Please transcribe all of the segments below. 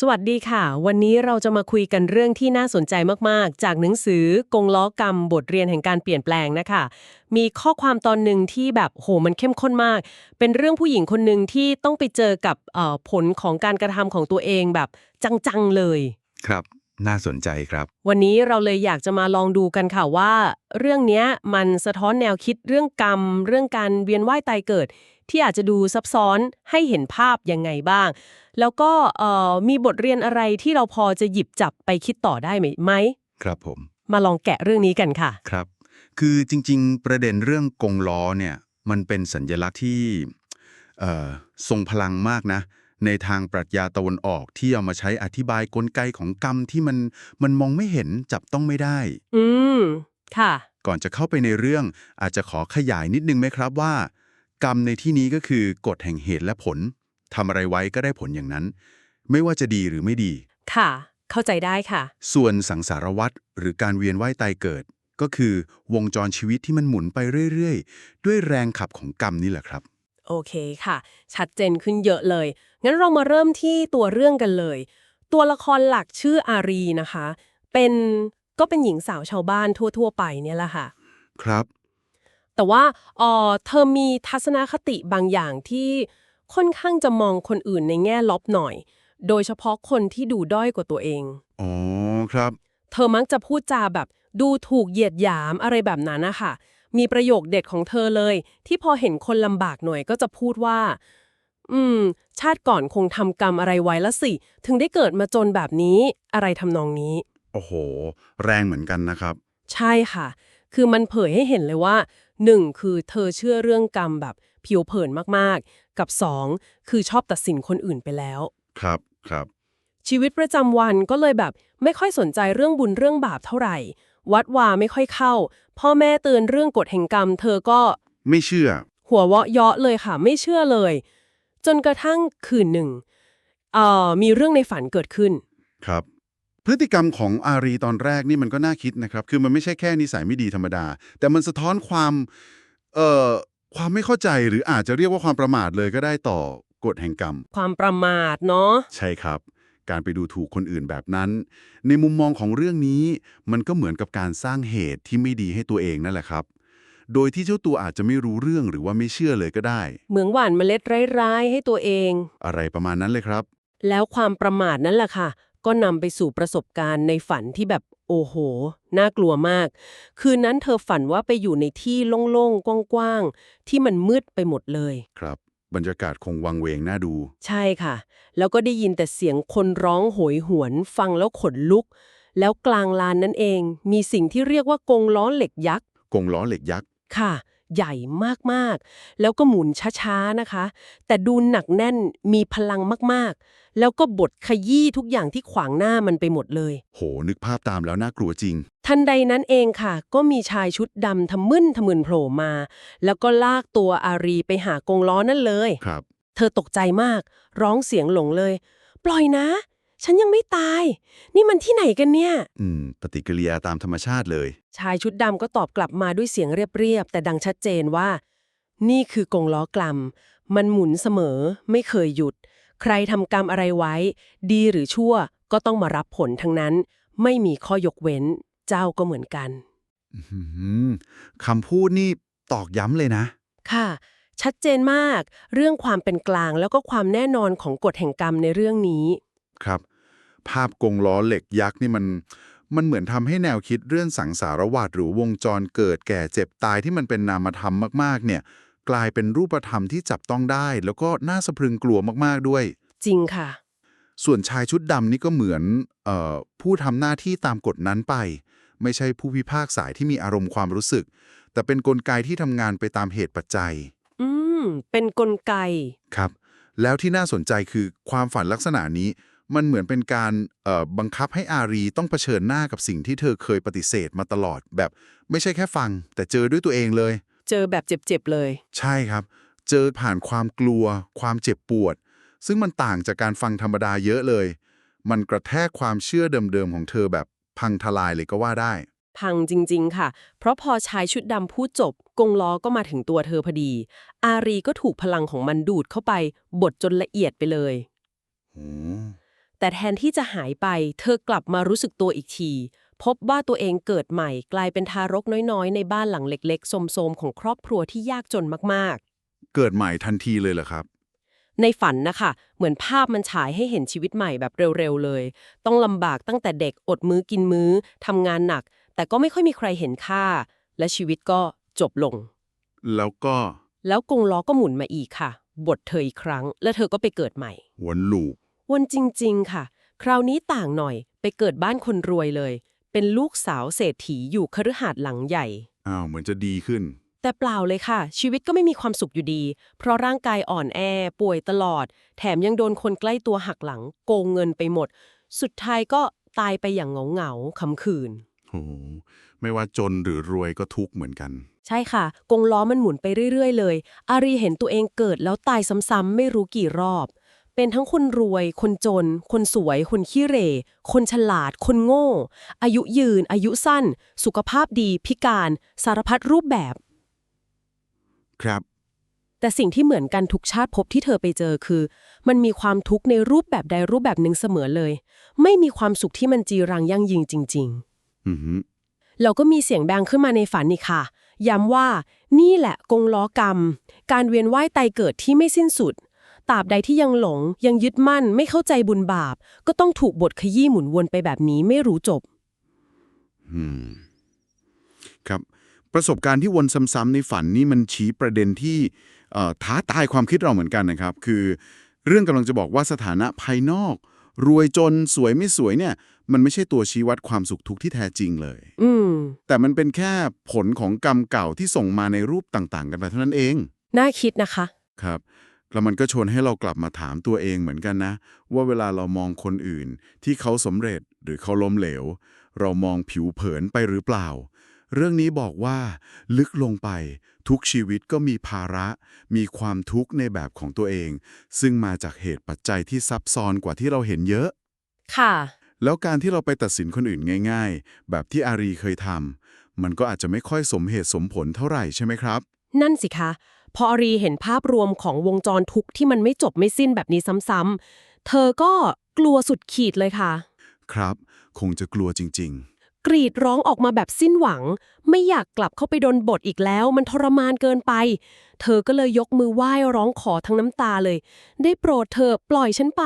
สวัสดีค่ะ วันนี้เราจะมาคุยกันเรื่องที่น่าสนใจมากๆ จากหนังสือกงล้อกรรม บทเรียนแห่งการเปลี่ยนแปลงนะคะ มีข้อความตอนหนึ่งที่แบบโหมันเข้มข้นมาก เป็นเรื่องผู้หญิงคนหนึ่งที่ต้องไปเจอกับเอ่อผลของการกระทำของตัวเองแบบจังๆเลย ครับน่าสนใจครับ วันนี้เราเลยอยากจะมาลองดูกันค่ะว่า เรื่องเนี้ยมันสะท้อนแนวคิดเรื่องกรรม เรื่องการเวียนว่ายตายเกิด ที่อาจจะดูซับซ้อนให้เห็นภาพยังไงบ้าง แล้วก็เอ่อมีบทเรียนอะไรที่เราพอจะหยิบจับไปคิดต่อได้ไหมไหมครับผม มาลองแกะเรื่องนี้กันค่ะครับ คือจริง ๆ ประเด็นเรื่องกงล้อเนี่ยมันเป็นสัญลักษณ์ที่เอ่อทรงพลังมากนะ ในทางปรัชญาตะวันออกที่เอามาใช้อธิบายกลไกของกรรมที่มันมันมองไม่เห็นจับต้องไม่ได้ อืมค่ะ ก่อนจะเข้าไปในเรื่องอาจจะขอขยายนิดนึงไหมครับว่า กรรมในที่นี้ก็คือกฎแห่งเหตุและผลทำอะไรไว้ก็ได้ผลอย่างนั้น ไม่ว่าจะดีหรือไม่ดี ค่ะ เข้าใจได้ค่ะ ส่วนสังสารวัตรหรือการเวียนว่ายตายเกิด ก็คือวงจรชีวิตที่มันหมุนไปเรื่อยๆ ด้วยแรงขับของกรรมนี่แหละครับ โอเคค่ะ ชัดเจนขึ้นเยอะเลย งั้นเรามาเริ่มที่ตัวเรื่องกันเลย ตัวละครหลักชื่ออารีนะคะ เป็นก็เป็นหญิงสาวชาวบ้านทั่ว ๆ ไปเนี่ยแหละค่ะ ครับ แต่ว่าเออเธอมีทัศนคติบางอย่างที่ค่อนข้างจะมองคนอื่นในแง่ลบหน่อย โดยเฉพาะคนที่ดูด้อยกว่าตัวเอง อ๋อครับ เธอมักจะพูดจาแบบดูถูกเหยียดหยามอะไรแบบนั้นนะคะมีประโยคเด็ดของเธอเลย ที่พอเห็นคนลำบากหน่อยก็จะพูดว่า อืม ชาติก่อนคงทำกรรมอะไรไว้ละสิ ถึงได้เกิดมาจนแบบนี้อะไรทำนองนี้ โอ้โห แรงเหมือนกันนะครับ ใช่ค่ะ คือมันเผยให้เห็นเลยว่า 1. คือเธอเชื่อเรื่องกรรมแบบผิวเผินมากๆ กับ 2. คือชอบตัดสินคนอื่นไปแล้ว ครับครับ ชีวิตประจำวันก็เลยแบบไม่ค่อยสนใจเรื่องบุญเรื่องบาปเท่าไหร่ วัดวาไม่ค่อยเข้า พ่อแม่เตือนเรื่องกฎแห่งกรรม เธอก็ไม่เชื่อ หัวเวาะเยาะเลยค่ะ ไม่เชื่อเลย จนกระทั่งคืนหนึ่งเอ่อมีเรื่องในฝันเกิดขึ้น ครับ พฤติกรรมของอารีตอนแรกนี่มันก็น่าคิดนะครับ คือมันไม่ใช่แค่นิสัยไม่ดีธรรมดา แต่มันสะท้อนความเอ่อความไม่เข้าใจหรืออาจจะเรียกว่าความประมาทเลยก็ได้ต่อกฎแห่งกรรม ความประมาทเนาะใช่ครับ การไปดูถูกคนอื่นแบบนั้น ในมุมมองของเรื่องนี้ มันก็เหมือนกับการสร้างเหตุที่ไม่ดีให้ตัวเองนั่นแหละครับ โดยที่เจ้าตัวอาจจะไม่รู้เรื่องหรือว่าไม่เชื่อเลยก็ได้ เหมืองหว่านเมล็ดร้ายๆให้ตัวเอง อะไรประมาณนั้นเลยครับ แล้วความประมาทนั่นแหละค่ะ ก็นำไปสู่ประสบการณ์ในฝันที่แบบโอ้โห น่ากลัวมาก คืนนั้นเธอฝันว่าไปอยู่ในที่โล่งๆ กว้างๆ ที่มันมืดไปหมดเลย ครับ บรรยากาศคงวังเวงน่าดู ใช่ค่ะ แล้วก็ได้ยินแต่เสียงคนร้องโหยหวน ฟังแล้วขนลุก แล้วกลางลานนั่นเอง มีสิ่งที่เรียกว่ากงล้อเหล็กยักษ์ กงล้อเหล็กยักษ์ ค่ะ ใหญ่มากๆ แล้วก็หมุนช้าๆ นะคะ แต่ดูหนักแน่น มีพลังมากๆ แล้วก็บดขยี้ทุกอย่างที่ขวางหน้ามันไปหมดเลย โห นึกภาพตามแล้วน่ากลัวจริง ทันใดนั้นเองค่ะ ก็มีชายชุดดำทะมึนทะมึนโผล่มา แล้วก็ลากตัวอารีไปหากงล้อนั่นเลย ครับ เธอตกใจมาก ร้องเสียงหลงเลย ปล่อยนะ ฉันยังไม่ตาย นี่มันที่ไหนกันเนี่ย อืม ปฏิกิริยาตามธรรมชาติเลย ชายชุดดำก็ตอบกลับมาด้วยเสียงเรียบๆแต่ดังชัดเจนว่า นี่คือกงล้อกลัมมันหมุนเสมอ ไม่เคยหยุด ใครทำกรรมอะไรไว้ ดีหรือชั่วก็ต้องมารับผลทั้งนั้น ไม่มีข้อยกเว้น เจ้าก็เหมือนกันอื้อหือคำพูดนี่ตอกย้ำเลยนะ ค่ะ ชัดเจนมาก เรื่องความเป็นกลางแล้วก็ความแน่นอนของกฎแห่งกรรมในเรื่องนี้ ครับ ภาพกงล้อเหล็กยักษ์นี่มัน มันเหมือนทำให้แนวคิดเรื่องสังสารวัฏหรือวงจรเกิดแก่เจ็บตายที่มันเป็นนามธรรมมากๆ เนี่ย กลายเป็นรูปธรรมที่จับต้องได้ แล้วก็น่าสะพรึงกลัวมากๆด้วย จริงค่ะ ส่วนชายชุดดำนี่ก็เหมือนเอ่อผู้ทำหน้าที่ตามกฎนั้นไป ไม่ใช่ผู้พิพากษาที่มีอารมณ์ความรู้สึก แต่เป็นกลไกที่ทำงานไปตามเหตุปัจจัย อืม เป็นกลไกครับ แล้วที่น่าสนใจคือความฝันลักษณะนี้มันเหมือนเป็นการเอ่อบังคับให้อารีต้องเผชิญหน้ากับสิ่งที่เธอเคยปฏิเสธมาตลอดแบบ ไม่ใช่แค่ฟัง แต่เจอด้วยตัวเองเลย เจอแบบเจ็บๆเลย ใช่ครับ เจอผ่านความกลัว ความเจ็บปวด ซึ่งมันต่างจากการฟังธรรมดาเยอะเลย มันกระแทกความเชื่อเดิมๆของเธอแบบพังทลายเลยก็ว่าได้ พังจริง ๆ ค่ะ เพราะพอชายชุดดำพูดจบ กงล้อก็มาถึงตัวเธอพอดี อารีก็ถูกพลังของมันดูดเข้าไป บดจนละเอียดไปเลยโอ้แต่แทนที่จะหายไป เธอกลับมารู้สึกตัวอีกที พบว่าตัวเองเกิดใหม่กลายเป็นทารกน้อยๆ ในบ้านหลังเล็กๆโสมๆของครอบครัวที่ยากจนมากๆเกิดใหม่ทันทีเลยเหรอครับในฝันนะคะ เหมือนภาพมันฉายให้เห็นชีวิตใหม่แบบเร็วๆเลย ต้องลำบากตั้งแต่เด็กอดมื้อกินมื้อทำงานหนัก แต่ก็ไม่ค่อยมีใครเห็นค่า และชีวิตก็จบลง แล้วก็แล้วกงล้อก็หมุนมาอีกค่ะ บทเธออีกครั้ง และเธอก็ไปเกิดใหม่ วนลูปวันจริง ๆ ค่ะ คราวนี้ต่างหน่อย ไปเกิดบ้านคนรวยเลย เป็นลูกสาวเศรษฐีอยู่คฤหาสน์หลังใหญ่ อ้าวเหมือนจะดีขึ้น แต่เปล่าเลยค่ะ ชีวิตก็ไม่มีความสุขอยู่ดี เพราะร่างกายอ่อนแอ ป่วยตลอด แถมยังโดนคนใกล้ตัวหักหลัง โกงเงินไปหมด สุดท้ายก็ตายไปอย่างเหงาเหงาๆคำคืนโอ้โห ไม่ว่าจนหรือรวยก็ทุกข์เหมือนกัน ใช่ค่ะ กงล้อมันหมุนไปเรื่อย ๆ เลย อารีเห็นตัวเองเกิดแล้วตายซ้ำๆไม่รู้กี่รอบ เป็นทั้งคนรวย คนจน คนสวย คนขี้เหร่ คนฉลาด คนโง่ อายุยืน อายุสั้น สุขภาพดี พิการ สารพัดรูปแบบ ครับ แต่สิ่งที่เหมือนกันทุกชาติภพที่เธอไปเจอคือ มันมีความทุกข์ในรูปแบบใดรูปแบบหนึ่งเสมอเลย ไม่มีความสุขที่มันจีรังยั่งยืนจริงอือหือๆเราก็มีเสียงดังขึ้นมาในฝันนี่ค่ะ ย้ำว่านี่แหละกงล้อกรรม การเวียนว่ายตายเกิดที่ไม่สิ้นสุด ตราบใดที่ยังหลง ยังยึดมั่นไม่เข้าใจบุญบาป ก็ต้องถูกบทขยี้หมุนวนไปแบบนี้ไม่รู้จบ อืม ครับ ประสบการณ์ที่วนซ้ำๆในฝันนี่มันชี้ประเด็นที่เอ่อท้าทายความคิดเราเหมือนกันนะครับ คือ เรื่องกำลังจะบอกว่าสถานะภายนอก รวยจนสวยไม่สวยเนี่ย มันไม่ใช่ตัวชี้วัดความสุขทุกข์ที่แท้จริงเลย อืมแต่มันเป็นแค่ผลของกรรมเก่าที่ส่งมาในรูปต่าง ๆ กันไปเท่านั้นเอง น่าคิดนะคะ ครับ แล้วมันก็ชวนให้เรากลับมาถามตัวเองเหมือนกันนะ ว่าเวลาเรามองคนอื่น ที่เขาสำเร็จหรือเขาล้มเหลว เรามองผิวเผินไปหรือเปล่า เรื่องนี้บอกว่า ลึกลงไป ทุกชีวิตก็มีภาระ มีความทุกข์ในแบบของตัวเอง ซึ่งมาจากเหตุปัจจัยที่ซับซ้อนกว่าที่เราเห็นเยอะ ค่ะ แล้วการที่เราไปตัดสินคนอื่นง่าย ๆ แบบที่อารีเคยทำมันก็อาจจะไม่ค่อยสมเหตุสมผลเท่าไหร่ใช่ไหมครับ นั่นสิคะ พออารีเห็นภาพรวมของวงจรทุกข์ที่มันไม่จบไม่สิ้นแบบนี้ซ้ำๆ เธอก็กลัวสุดขีดเลยค่ะ ครับ คงจะกลัวจริงกรีดร้องออกมาแบบสิ้นหวัง ไม่อยากกลับเข้าไปโดนบทอีกแล้ว มันทรมานเกินไป เธอก็เลยยกมือไหว้ร้องขอทั้งน้ำตาเลย ได้โปรดเธอะปล่อยฉันไป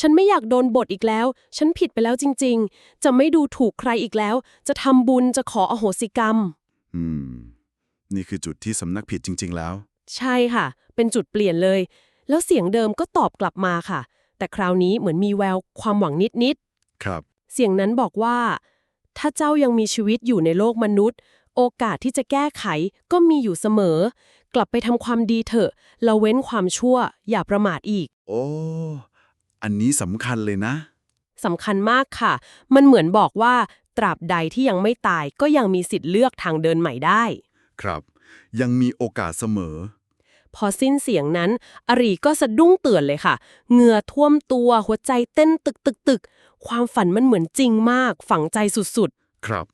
ฉันไม่อยากโดนบทอีกแล้ว ฉันผิดไปแล้วจริง ๆ จะไม่ดูถูกใครอีกแล้ว จะทำบุญจะขออโหสิกรรมๆอืม นี่คือจุดที่สำนักผิดจริง ๆ แล้ว ใช่ค่ะ เป็นจุดเปลี่ยนเลย แล้วเสียงเดิมก็ตอบกลับมาค่ะ แต่คราวนี้เหมือนมีแววความหวังนิดครับๆเสียงนั้นบอกว่า ถ้าเจ้ายังมีชีวิตอยู่ในโลกมนุษย์ โอกาสที่จะแก้ไขก็มีอยู่เสมอ กลับไปทำความดีเถอะละเว้นความชั่ว อย่าประมาทอีก โอ้ อันนี้สำคัญเลยนะ สำคัญมากค่ะ มันเหมือนบอกว่า ตราบใดที่ยังไม่ตายก็ยังมีสิทธิ์เลือกทางเดินใหม่ได้ ครับ ยังมีโอกาสเสมอ พอสิ้นเสียงนั้น อรีก็สะดุ้งเตือนเลยค่ะ เหงื่อท่วมตัวหัวใจเต้นตึกตึกตึกความฝันมันเหมือนจริงมาก ฝังใจสุดครับ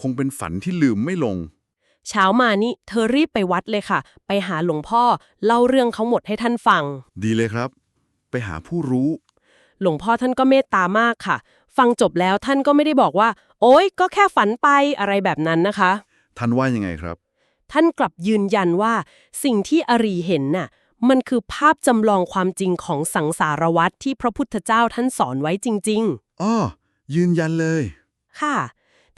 คงเป็นฝันที่ลืมไม่ลงๆเช้ามานี่เธอรีบไปวัดเลยค่ะ ไปหาหลวงพ่อ เล่าเรื่องเขาหมดให้ท่านฟัง ดีเลยครับ ไปหาผู้รู้ หลวงพ่อท่านก็เมตตามากค่ะ ฟังจบแล้วท่านก็ไม่ได้บอกว่า โอ๊ยก็แค่ฝันไปอะไรแบบนั้นนะคะ ท่านว่ายังไงครับ ท่านกลับยืนยันว่า สิ่งที่อรีเห็นน่ะมันคือภาพจำลองความจริงของสังสารวัตรที่พระพุทธเจ้าท่านสอนไว้จริงอ้อยืนยันเลยๆค่ะ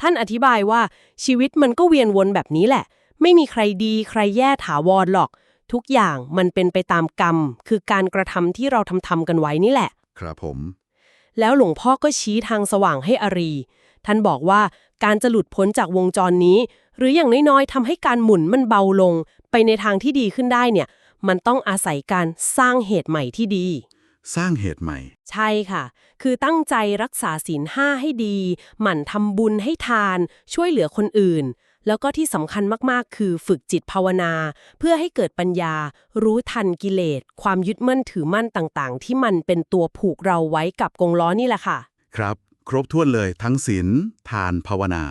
ท่านอธิบายว่าชีวิตมันก็เวียนวนแบบนี้แหละ ไม่มีใครดีใครแย่ถาวรหรอก ทุกอย่างมันเป็นไปตามกรรม คือการกระทำที่เราทำทำกันไว้นี่แหละ ครับผม แล้วหลวงพ่อก็ชี้ทางสว่างให้อรี ท่านบอกว่าการจะหลุดพ้นจากวงจรนี้ หรืออย่างน้อยๆทำให้การหมุนมันเบาลง ไปในทางที่ดีขึ้นได้เนี่ย มันต้องอาศัยการสร้างเหตุใหม่ที่ดี สร้างเหตุใหม่ ใช่ค่ะ คือตั้งใจรักษาศีลห้าให้ดี หมั่นทำบุญให้ทาน ช่วยเหลือคนอื่น แล้วก็ที่สำคัญมากๆ คือฝึกจิตภาวนา เพื่อให้เกิดปัญญา รู้ทันกิเลส ความยึดมั่นถือมั่นต่างๆ ที่มันเป็นตัวผูกเราไว้กับกงล้อนี่แหละค่ะ ครับ ครบถ้วนเลยทั้งศีลทานภาวนา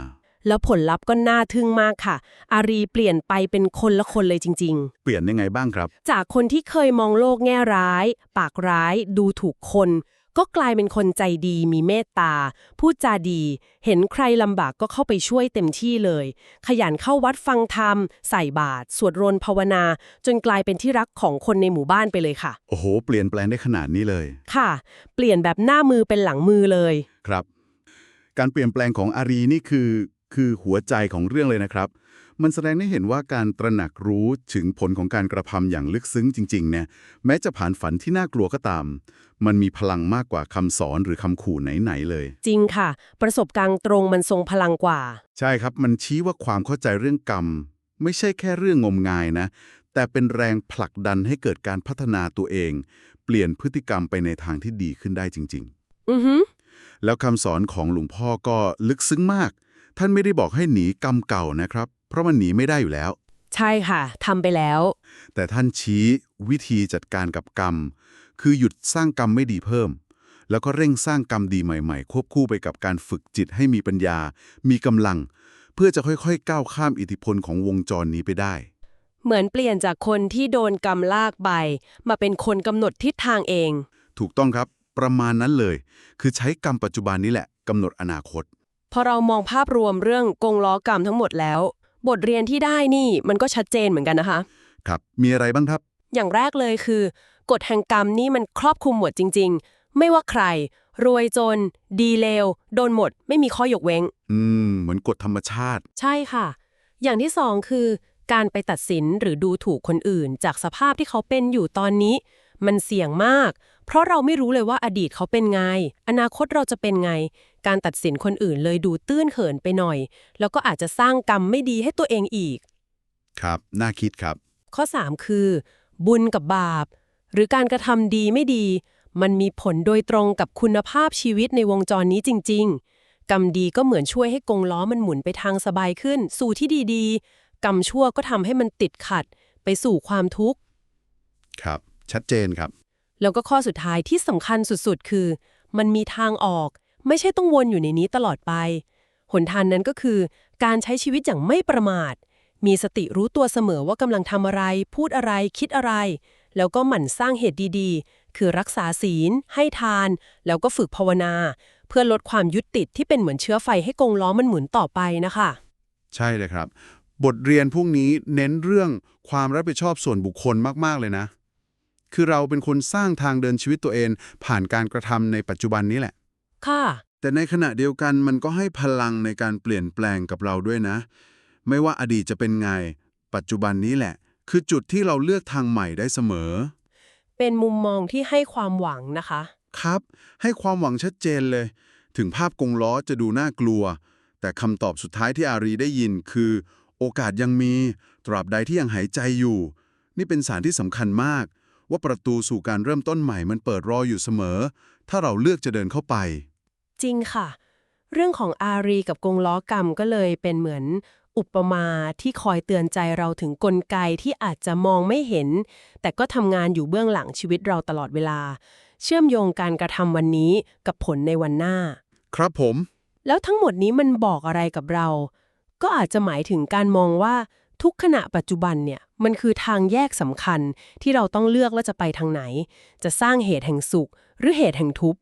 แล้วผลลัพธ์ก็น่าทึ่งมากค่ะ อารีเปลี่ยนไปเป็นคนละคนเลยจริงเปลี่ยนยังไงบ้างครับๆจากคนที่เคยมองโลกแง่ร้าย ปากร้าย ดูถูกคน ก็กลายเป็นคนใจดีมีเมตตา พูดจาดี เห็นใครลำบากก็เข้าไปช่วยเต็มที่เลย ขยันเข้าวัดฟังธรรม ใส่บาตรสวดรนภาวนา จนกลายเป็นที่รักของคนในหมู่บ้านไปเลยค่ะ โอ้โห เปลี่ยนแปลงได้ขนาดนี้เลย ค่ะ เปลี่ยนแบบหน้ามือเป็นหลังมือเลย ครับ การเปลี่ยนแปลงของอารีนี่คือ คือหัวใจของเรื่องเลยนะครับ มันแสดงให้เห็นว่าการตระหนักรู้ถึงผลของการกระทำอย่างลึกซึ้งจริงๆเนี่ยแม้จะผ่านฝันที่น่ากลัวก็ตาม มันมีพลังมากกว่าคำสอนหรือคำขู่ไหนๆเลย จริงค่ะ ประสบการณ์ตรงมันทรงพลังกว่า ใช่ครับมันชี้ว่าความเข้าใจเรื่องกรรม ไม่ใช่แค่เรื่องงมงายนะ แต่เป็นแรงผลักดันให้เกิดการพัฒนาตัวเอง เปลี่ยนพฤติกรรมไปในทางที่ดีขึ้นได้จริง ๆ อือหือแล้วคำสอนของหลวงพ่อก็ลึกซึ้งมาก ท่านไม่ได้บอกให้หนีกรรมเก่านะครับ เพราะมันหนีไม่ได้อยู่แล้ว ใช่ค่ะทำไปแล้ว แต่ท่านชี้วิธีจัดการกับกรรม คือหยุดสร้างกรรมไม่ดีเพิ่ม แล้วก็เร่งสร้างกรรมดีใหม่ๆ ควบคู่ไปกับการฝึกจิตให้มีปัญญา มีกำลัง เพื่อจะค่อยๆ ก้าวข้ามอิทธิพลของวงจรนี้ไปได้ เหมือนเปลี่ยนจากคนที่โดนกรรมลากใบมาเป็นคนกำหนดทิศทางเอง ถูกต้องครับ ประมาณนั้นเลย คือใช้กรรมปัจจุบันนี้แหละกำหนดอนาคต พอเรามองภาพรวมเรื่องกงล้อกรรมทั้งหมดแล้ว บทเรียนที่ได้นี่มันก็ชัดเจนเหมือนกันนะคะ ครับ มีอะไรบ้างครับ อย่างแรกเลยคือกฎแห่งกรรมนี่มันครอบคลุมหมดจริง ๆ ไม่ว่าใคร รวยจน ดีเลวโดนหมด ไม่มีข้อยกเว้น อืม เหมือนกฎธรรมชาติ ใช่ค่ะ อย่างที่สองคือ การไปตัดสินหรือดูถูกคนอื่น จากสภาพที่เขาเป็นอยู่ตอนนี้ มันเสี่ยงมาก เพราะเราไม่รู้เลยว่าอดีตเขาเป็นไง อนาคตเราจะเป็นไง การตัดสินคนอื่นเลยดูตื้นเขินไปหน่อย แล้วก็อาจจะสร้างกรรมไม่ดีให้ตัวเองอีก ครับ น่าคิดครับ ข้อ 3 คือ บุญกับบาป หรือการกระทำดีไม่ดี มันมีผลโดยตรงกับคุณภาพชีวิตในวงจรนี้จริง ๆ กรรมดีก็เหมือนช่วยให้กงล้อมันหมุนไปทางสบายขึ้น สู่ที่ดีๆ กรรมชั่วก็ทำให้มันติดขัด ไปสู่ความทุกข์ ครับ ชัดเจนครับ แล้วก็ข้อสุดท้ายที่สำคัญสุดๆ คือ มันมีทางออก ไม่ใช่ต้องวนอยู่ในนี้ตลอดไป หนทางนั้นก็คือ การใช้ชีวิตอย่างไม่ประมาท มีสติรู้ตัวเสมอว่ากำลังทำอะไร พูดอะไร คิดอะไร แล้วก็หมั่นสร้างเหตุดีๆ คือรักษาศีล ให้ทาน แล้วก็ฝึกภาวนา เพื่อลดความยึดติดที่เป็นเหมือนเชื้อไฟให้กงล้อมันหมุนต่อไปนะคะ ใช่เลยครับ บทเรียนพวกนี้เน้นเรื่องความรับผิดชอบส่วนบุคคลมากๆเลยนะ คือเราเป็นคนสร้างทางเดินชีวิตตัวเอง ผ่านการกระทำในปัจจุบันนี้แหละ ค่ะ แต่ในขณะเดียวกันมันก็ให้พลังในการเปลี่ยนแปลงกับเราด้วยนะ ไม่ว่าอดีตจะเป็นไง ปัจจุบันนี้แหละ คือจุดที่เราเลือกทางใหม่ได้เสมอ เป็นมุมมองที่ให้ความหวังนะคะ ครับ ให้ความหวังชัดเจนเลย ถึงภาพกงล้อจะดูน่ากลัว แต่คำตอบสุดท้ายที่อารีได้ยินคือ โอกาสยังมี ตราบใดที่ยังหายใจอยู่ นี่เป็นสารที่สำคัญมาก ว่าประตูสู่การเริ่มต้นใหม่มันเปิดรออยู่เสมอ ถ้าเราเลือกจะเดินเข้าไป จริงค่ะ เรื่องของอารีกับกงล้อกรรมก็เลยเป็นเหมือนอุปมาที่คอยเตือนใจเราถึงกลไกที่อาจจะมองไม่เห็น แต่ก็ทำงานอยู่เบื้องหลังชีวิตเราตลอดเวลา เชื่อมโยงการกระทำวันนี้กับผลในวันหน้า ครับผม แล้วทั้งหมดนี้มันบอกอะไรกับเรา ก็อาจจะหมายถึงการมองว่า ทุกขณะปัจจุบันเนี่ยมันคือทางแยกสำคัญที่เราต้องเลือกว่าจะไปทางไหน จะสร้างเหตุแห่งสุข หรือเหตุแห่งทุกข์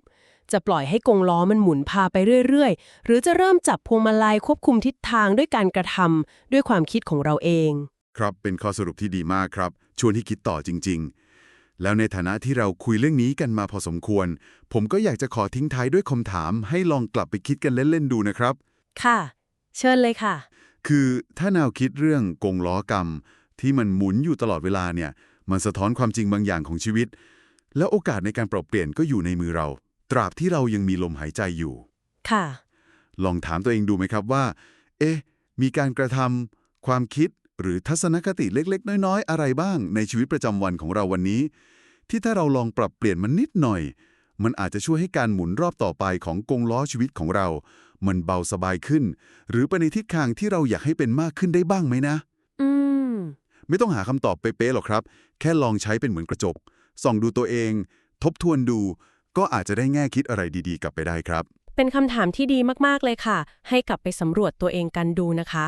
จะปล่อยให้กงล้อมันหมุนพาไปเรื่อยๆ หรือจะเริ่มจับพวงมาลัยควบคุมทิศทางด้วยการกระทำด้วยความคิดของเราเอง ครับเป็นข้อสรุปที่ดีมากครับ ชวนให้คิดต่อจริง ๆ แล้วในฐานะที่เราคุยเรื่องนี้กันมาพอสมควร ผมก็อยากจะขอทิ้งท้ายด้วยคำถาม ให้ลองกลับไปคิดกันเล่นๆดูนะครับ ค่ะ เชิญเลยค่ะ คือถ้าแนวคิดเรื่องกงล้อกรรม ที่มันหมุนอยู่ตลอดเวลาเนี่ย มันสะท้อนความจริงบางอย่างของชีวิต แล้วโอกาสในการปรับเปลี่ยนก็อยู่ในมือเรา ตราบที่เรายังมีลมหายใจอยู่ ค่ะ ลองถามตัวเองดูไหมครับว่า เอ๊ะ มีการกระทำความคิดหรือทัศนคติเล็กๆ น้อยๆ อะไรบ้างในชีวิตประจำวันของเราวันนี้ ที่ถ้าเราลองปรับเปลี่ยนมันนิดหน่อย มันอาจจะช่วยให้การหมุนรอบต่อไปของกงล้อชีวิตของเรา มันเบาสบายขึ้น หรือไปในทิศทางที่เราอยากให้เป็นมากขึ้นได้บ้างไหมนะ อืม ไม่ต้องหาคำตอบเป๊ะๆหรอกครับ แค่ลองใช้เป็นเหมือนกระจก ส่องดูตัวเอง ทบทวนดู ก็อาจจะได้แง่คิดอะไรดีๆ กลับไปได้ครับ เป็นคำถามที่ดีมากๆเลยค่ะ ให้กลับไปสำรวจตัวเองกันดูนะคะ